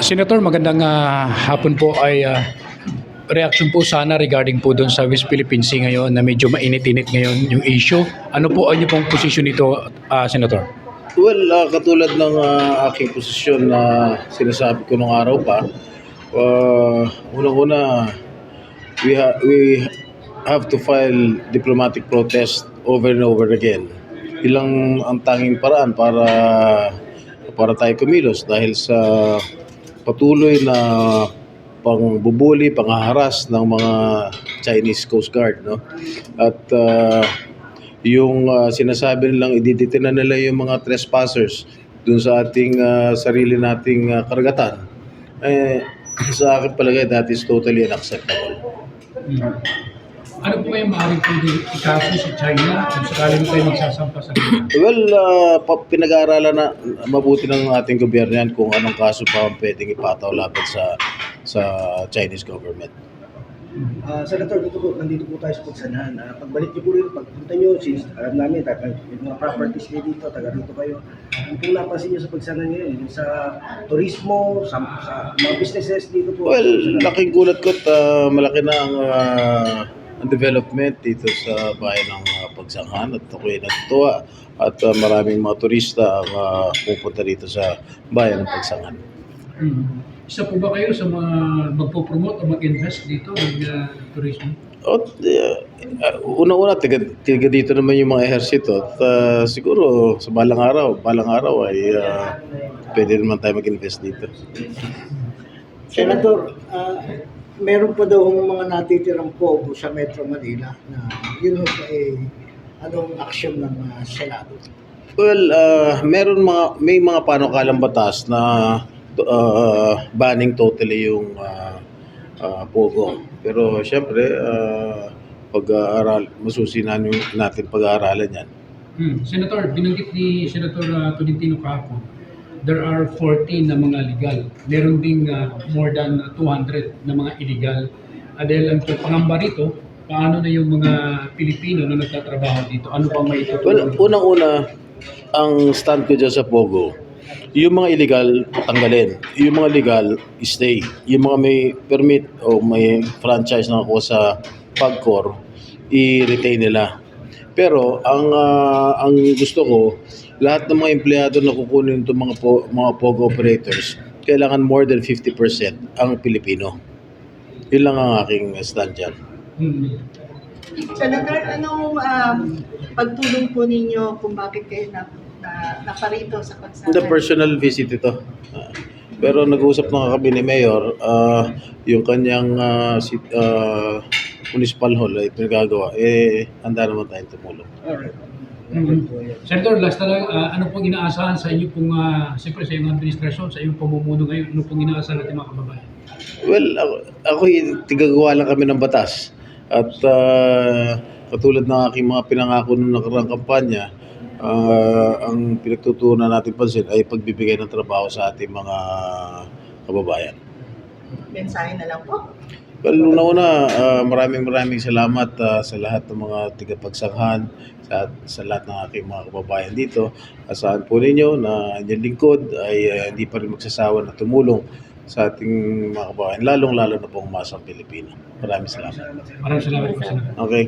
Senator, magandang ah, hapon po ay ah, reaction po sana regarding po doon sa West Philippine Sea ngayon na medyo mainit-init ngayon yung issue. Ano po ang pong posisyon nito, ah, Senator? Well, ah, katulad ng ah, aking posisyon na sinasabi ko nung araw pa, uh, unang-una, we, ha- we have to file diplomatic protest over and over again. Ilang ang tanging paraan para para tayo kumilos dahil sa patuloy na pangbubuli, panghaharas ng mga Chinese Coast Guard, no? At ah, yung ah, sinasabi nilang ididetena nila yung mga trespassers dun sa ating ah, sarili nating ah, karagatan, eh, sa akin palagay that is totally unacceptable. Ano po kayo maaaring pwede ikaso sa China kung sakaling tayo magsasampa sa kanila? Well, pa- pinag-aaralan na mabuti ng ating gobyerno yan kung anong kaso pa ang pwedeng ipataw laban sa sa Chinese government. Ah, Senator, dito po, nandito po tayo sa Pagsanahan. Ah, pagbalik niyo po rin, pagpunta niyo, since alam namin, taga, yung mga properties niyo dito, taga dito kayo. Ano po napansin niyo sa Pagsanahan ngayon? Yung sa turismo, sa, sa mga businesses dito po. Well, laking gulat ko at ah, malaki na ang, ah, ang development dito sa bayan ng ah, Pagsanghan at ako'y natutuwa at ah, maraming mga turista ang ah, pupunta dito sa bayan ng Pagsanghan. Hmm. Isa po ba kayo sa mga magpo-promote o mag-invest dito ng uh, tourism? At uh, uh, una-una, tiga, tiga dito naman yung mga ehersito. At uh, siguro sa balang araw, balang araw ay uh, pwede naman tayo mag-invest dito. Senator, ah, meron pa daw mga natitirang pogo sa Metro Manila na yun ba eh, anong aksyon ng ah, Senado? Well, uh, meron mga, may mga panukalang batas na uh, banning totally yung uh, uh, pogo. Pero syempre, uh, pag-aaral, masusinan yung natin pag-aaralan yan. Hmm. Senator, binanggit ni Senator uh, Tolentino kahapon, there are 14 na mga legal. Meron ding uh, more than 200 na mga illegal. Uh, dahil ang pangamba rito, paano na yung mga Pilipino na nagtatrabaho dito? Ano bang may Well, unang-una, ang stand ko dyan sa Pogo, yung mga illegal, tanggalin. Yung mga legal, stay. Yung mga may permit o may franchise na ako sa Pagcor, i-retain nila. Pero ang ah, ang gusto ko, lahat ng mga empleyado na kukunin itong mga, po, mga Pogo operators, kailangan more than 50% ang Pilipino. Yun lang ang aking stand dyan. Hmm. Senator, anong um, pagtulong po ninyo kung bakit kayo na, na, naparito sa Hindi, pagsasabi? personal visit ito. Ah, pero nag-uusap na kami ni Mayor, ah, yung kanyang ah, si, ah, municipal hall ay pinagagawa, eh, handa naman tayong tumulong. Alright. Mhm. Senator, last na lang, ah, ano pong inaasahan sa inyo pong, uh, siyempre sa iyong administrasyon, sa iyong pamumuno ngayon, ano pong inaasahan natin mga kababayan? Well, ako, ako tigagawa lang kami ng batas. At ah, katulad ng aking mga pinangako nung nakaraang kampanya, ah, ang pinagtutunan natin pansin ay pagbibigay ng trabaho sa ating mga kababayan. Mensahe na lang po. Well, una-una, ah, maraming maraming salamat ah, sa lahat ng mga tigapagsanghan, sa, sa lahat ng aking mga kababayan dito. Asahan po ninyo na inyong lingkod ay ah, hindi pa rin magsasawa na tumulong sa ating mga kababayan, lalong-lalo na pong masang Pilipino. Maraming salamat. Maraming salamat po, Senator. Okay?